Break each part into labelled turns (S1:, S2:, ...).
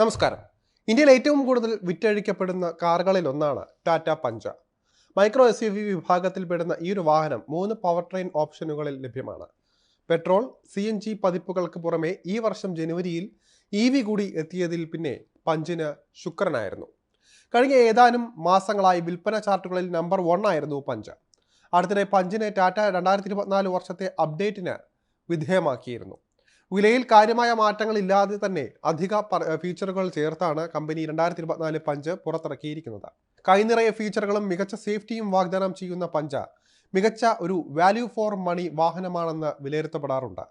S1: നമസ്കാരം. ഇന്ത്യയിൽ ഏറ്റവും കൂടുതൽ വിറ്റഴിക്കപ്പെടുന്ന കാറുകളിൽ ഒന്നാണ് ടാറ്റ പഞ്ച. മൈക്രോ എസ് യു വി വിഭാഗത്തിൽപ്പെടുന്ന ഈ ഒരു വാഹനം മൂന്ന് പവർ ട്രെയിൻ ഓപ്ഷനുകളിൽ ലഭ്യമാണ്. പെട്രോൾ സി എൻ ജി പതിപ്പുകൾക്ക് പുറമെ ഈ വർഷം ജനുവരിയിൽ ഇ വി കൂടി എത്തിയതിൽ പിന്നെ പഞ്ചിന് ശുക്രനായിരുന്നു. കഴിഞ്ഞ ഏതാനും മാസങ്ങളായി വിൽപ്പന ചാർട്ടുകളിൽ നമ്പർ വൺ ആയിരുന്നു പഞ്ച്. അടുത്തിടെ പഞ്ചിനെ ടാറ്റ രണ്ടായിരത്തി വർഷത്തെ അപ്ഡേറ്റിന് വിധേയമാക്കിയിരുന്നു. വിലയിൽ കാര്യമായ മാറ്റങ്ങൾ ഇല്ലാതെ തന്നെ അധിക ഫീച്ചറുകൾ ചേർത്താണ് കമ്പനി രണ്ടായിരത്തി ഇരുപത്തിനാല് പഞ്ച് പുറത്തിറക്കിയിരിക്കുന്നത്. കൈനിറയ ഫീച്ചറുകളും മികച്ച സേഫ്റ്റിയും വാഗ്ദാനം ചെയ്യുന്ന പഞ്ച മികച്ച ഒരു വാല്യൂ ഫോർ മണി വാഹനമാണെന്ന് വിലയിരുത്തപ്പെടാറുണ്ട്.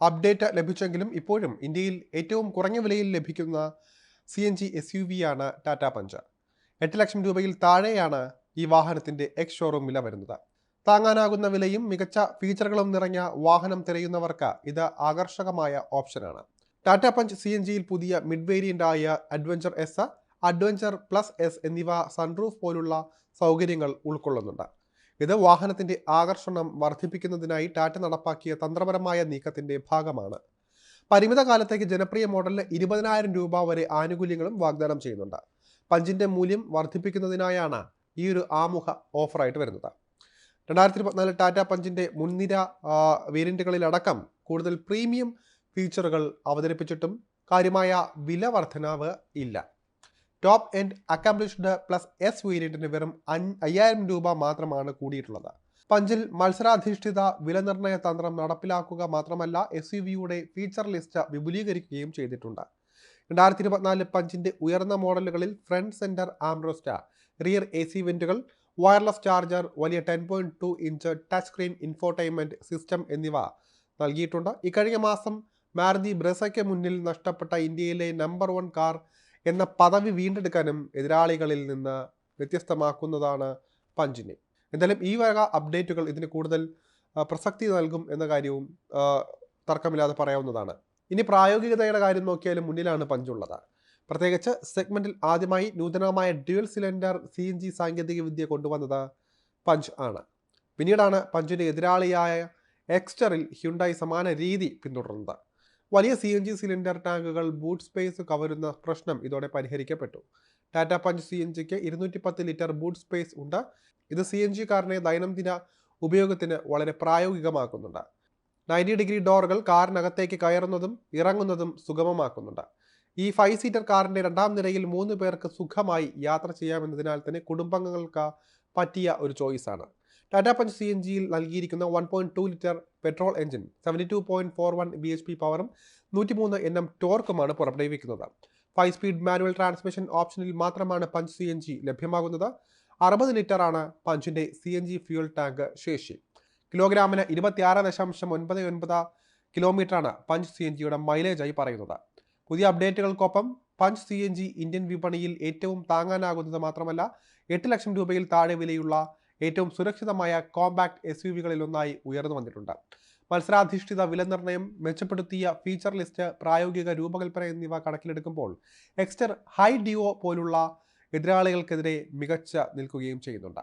S1: അപ്ഡേറ്റ് ലഭിച്ചെങ്കിലും ഇപ്പോഴും ഇന്ത്യയിൽ ഏറ്റവും കുറഞ്ഞ വിലയിൽ ലഭിക്കുന്ന C N G S U ആണ് ടാറ്റ പഞ്ച്. എട്ട് ലക്ഷം രൂപയിൽ താഴെയാണ് ഈ വാഹനത്തിന്റെ എക്സ് ഷോറൂം വില വരുന്നത്. താങ്ങാനാകുന്ന വിലയും മികച്ച ഫീച്ചറുകളും നിറഞ്ഞ വാഹനം തിരയുന്നവർക്ക് ഇത് ആകർഷകമായ ഓപ്ഷനാണ്. ടാറ്റ പഞ്ച് സി എൻ ജിയിൽ പുതിയ മിഡ് വേരിയന്റ് ആയ adventure S adventure plus S എന്നിവ സൺറൂഫ് പോലുള്ള സൗകര്യങ്ങൾ ഉൾക്കൊള്ളുന്നുണ്ട്. ഇത് വാഹനത്തിന്റെ ആകർഷണം വർദ്ധിപ്പിക്കുന്നതിനായി ടാറ്റ നടപ്പാക്കിയ തന്ത്രപരമായ നീക്കത്തിന്റെ ഭാഗമാണ്. പരിമിത കാലത്തേക്ക് ജനപ്രിയ മോഡലിന് ഇരുപതിനായിരം രൂപ വരെ ആനുകൂല്യങ്ങളും വാഗ്ദാനം ചെയ്യുന്നുണ്ട്. പഞ്ചിന്റെ മൂല്യം വർദ്ധിപ്പിക്കുന്നതിനായാണ് ഈ ഒരു ആമുഖ ഓഫറായിട്ട് വരുന്നത്. രണ്ടായിരത്തി ഇരുപത്തിനാല് ടാറ്റ പഞ്ചിന്റെ മുൻനിര വേരിയന്റുകളിലടക്കം കൂടുതൽ പ്രീമിയം ഫീച്ചറുകൾ അവതരിപ്പിച്ചിട്ടും കാര്യമായ വില വർധനവ് ഇല്ല. Top end accomplished plus S വേരിയന്റിന് വെറും അയ്യായിരം രൂപ മാത്രമാണ് കൂടിയിട്ടുള്ളത്. പഞ്ചിൽ മത്സരാധിഷ്ഠിത വിലനിർണയ തന്ത്രം നടപ്പിലാക്കുക മാത്രമല്ല എസ് യു വിയുടെ ഫീച്ചർ ലിസ്റ്റ് വിപുലീകരിക്കുകയും ചെയ്തിട്ടുണ്ട്. രണ്ടായിരത്തി ഇരുപത്തിനാല് പഞ്ചിന്റെ ഉയർന്ന മോഡലുകളിൽ front centre armrest rear A C വെന്റുകൾ wireless charger വലിയ ten point two inch touch screen infotainment system എന്നിവ നൽകിയിട്ടുണ്ട്. ഇക്കഴിഞ്ഞ മാസം മാരുതി ബ്രസയ്ക്ക് മുന്നിൽ നഷ്ടപ്പെട്ട ഇന്ത്യയിലെ നമ്പർ വൺ കാർ എന്ന പദവി വീണ്ടെടുക്കാനും എതിരാളികളിൽ നിന്ന് വ്യത്യസ്തമാക്കുന്നതാണ് പഞ്ചിനെ. എന്തായാലും ഈ വക അപ്ഡേറ്റുകൾ ഇതിന് കൂടുതൽ പ്രസക്തി നൽകും എന്ന കാര്യവും തർക്കമില്ലാതെ പറയാവുന്നതാണ്. ഇനി പ്രായോഗികതയുടെ കാര്യം നോക്കിയാലും മുന്നിലാണ് പഞ്ചുള്ളത്. പ്രത്യേകിച്ച് സെഗ്മെന്റിൽ ആദ്യമായി നൂതനമായ dual cylinder C N G സാങ്കേതിക വിദ്യ കൊണ്ടുവന്നത് പഞ്ച് ആണ്. പിന്നീടാണ് പഞ്ചിന്റെ എതിരാളിയായ എക്സ്റ്ററിൽ ഹ്യുണ്ടായി സമാന രീതി പിന്തുടർന്നത്. വലിയ സി എൻ ജി സിലിണ്ടർ ടാങ്കുകൾ ബൂട്ട് സ്പേസ് കവരുന്ന പ്രശ്നം ഇതോടെ പരിഹരിക്കപ്പെട്ടു. ടാറ്റ പഞ്ച് സി എൻ ജിക്ക് ഇരുന്നൂറ്റി പത്ത് ലിറ്റർ ബൂട്ട് സ്പേസ് ഉണ്ട്. ഇത് സി എൻ ജി കാറിനെ ദൈനംദിന ഉപയോഗത്തിന് വളരെ പ്രായോഗികമാക്കുന്നുണ്ട്. Ninety degree ഡോറുകൾ കാറിനകത്തേക്ക് കയറുന്നതും ഇറങ്ങുന്നതും സുഗമമാക്കുന്നുണ്ട്. ഈ ഫൈവ് സീറ്റർ കാറിന്റെ രണ്ടാം നിരയിൽ മൂന്ന് പേർക്ക് സുഖമായി യാത്ര ചെയ്യാമെന്നതിനാൽ തന്നെ കുടുംബങ്ങൾക്ക് പറ്റിയ ഒരു ചോയ്സാണ്. ടാറ്റ പഞ്ച് സി എൻ ജിയിൽ നൽകിയിരിക്കുന്ന one point two litre petrol engine seventy two point four one B H P പവറും നൂറ്റിമൂന്ന് എൻ എം ടോർക്കുമാണ് പുറപ്പെടുവിക്കുന്നത്. ഫൈവ് സ്പീഡ് മാനുവൽ ട്രാൻസ്മിഷൻ ഓപ്ഷനിൽ മാത്രമാണ് പഞ്ച് സി എൻ ജി ലഭ്യമാകുന്നത്. അറുപത് ലിറ്ററാണ് പഞ്ചിന്റെ C N G fuel tank ശേഷി. കിലോഗ്രാമിന് ഇരുപത്തിയാറ് ദശാംശം ഒൻപത് ഒൻപത് കിലോമീറ്ററാണ് പഞ്ച് സി എൻ ജിയുടെ മൈലേജായി പറയുന്നത്. പുതിയ അപ്ഡേറ്റുകൾക്കൊപ്പം Punch C N G Indian വിപണിയിൽ ഏറ്റവും താങ്ങാനാകുന്നത് മാത്രമല്ല എട്ട് ലക്ഷം രൂപയിൽ താഴെ വിലയുള്ള ഏറ്റവും സുരക്ഷിതമായ കോമ്പാക്ട് എസ് യു വികളിലൊന്നായി ഉയർന്നു വന്നിട്ടുണ്ട്. മത്സരാധിഷ്ഠിത വിലനിർണയം മെച്ചപ്പെടുത്തിയ ഫീച്ചർ ലിസ്റ്റ് പ്രായോഗിക രൂപകൽപ്പന എന്നിവ കണക്കിലെടുക്കുമ്പോൾ എക്സ്റ്റർ ഹൈ ഡിഒ പോലുള്ള എതിരാളികൾക്കെതിരെ മികച്ച നിൽക്കുകയും ചെയ്യുന്നുണ്ട്.